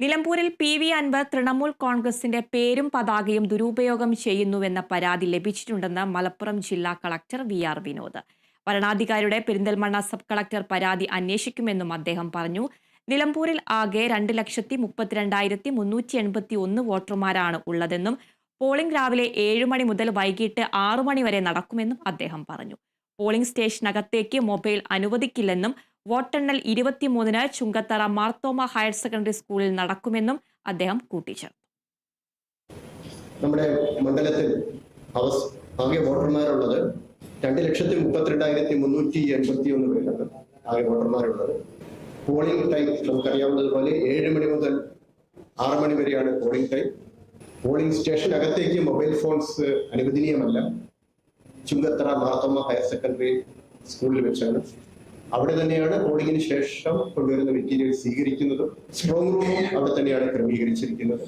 നിലമ്പൂരിൽ P V Anwar Trinamool കോൺഗ്രസിന്റെ പേരും പതാകയും ദുരുപയോഗം ചെയ്യുന്നുവെന്ന പരാതി ലഭിച്ചിട്ടുണ്ടെന്ന് മലപ്പുറം ജില്ലാ കളക്ടർ വി ആർ വിനോദ്. വരണാധികാരിയുടെ പെരിന്തൽമണ്ണ സബ് കളക്ടർ പരാതി അന്വേഷിക്കുമെന്നും അദ്ദേഹം പറഞ്ഞു. നിലമ്പൂരിൽ ആകെ രണ്ട് ലക്ഷത്തി മുപ്പത്തിരണ്ടായിരത്തി മുന്നൂറ്റി എൺപത്തി ഒന്ന് വോട്ടർമാരാണ് ഉള്ളതെന്നും പോളിംഗ് രാവിലെ ഏഴ് മണി മുതൽ വൈകിട്ട് ആറു മണി വരെ നടക്കുമെന്നും അദ്ദേഹം പറഞ്ഞു. പോളിംഗ് സ്റ്റേഷനകത്തേക്ക് മൊബൈൽ അനുവദിക്കില്ലെന്നും വോട്ടെണ്ണൽ ഇരുപത്തിമൂന്നിന് ചുങ്കത്തറ മാർത്തോമ ഹയർ സെക്കൻഡറി സ്കൂളിൽ നടക്കുമെന്നും അദ്ദേഹം കൂട്ടിച്ചേർത്തു. നമ്മുടെ മണ്ഡലത്തിൽ ആകെ വോട്ടർമാരുള്ളത് രണ്ട് ലക്ഷത്തി മുപ്പത്തിരണ്ടായിരത്തി മുന്നൂറ്റി എൺപത്തി ഒന്ന് പേരാണ് ആകെ വോട്ടർമാരുള്ളത്. പോളിംഗ് ടൈം നമുക്കറിയാവുന്നതുപോലെ ഏഴ് മണി മുതൽ ആറ് മണി വരെയാണ് പോളിംഗ് ടൈം. പോളിംഗ് സ്റ്റേഷനകത്തേക്ക് മൊബൈൽ ഫോൺസ് അനുവദനീയമല്ല. ചുങ്കത്തറ മാർത്തോമ ഹയർ സെക്കൻഡറി സ്കൂളിൽ വെച്ചാണ് അവിടെ തന്നെയാണ് പോളിംഗിന് ശേഷം കൊണ്ടുവരുന്ന മെറ്റീരിയൽ സ്വീകരിക്കുന്നതും സ്ട്രോങ് റൂമും അവിടെ തന്നെയാണ് ക്രമീകരിച്ചിരിക്കുന്നത്.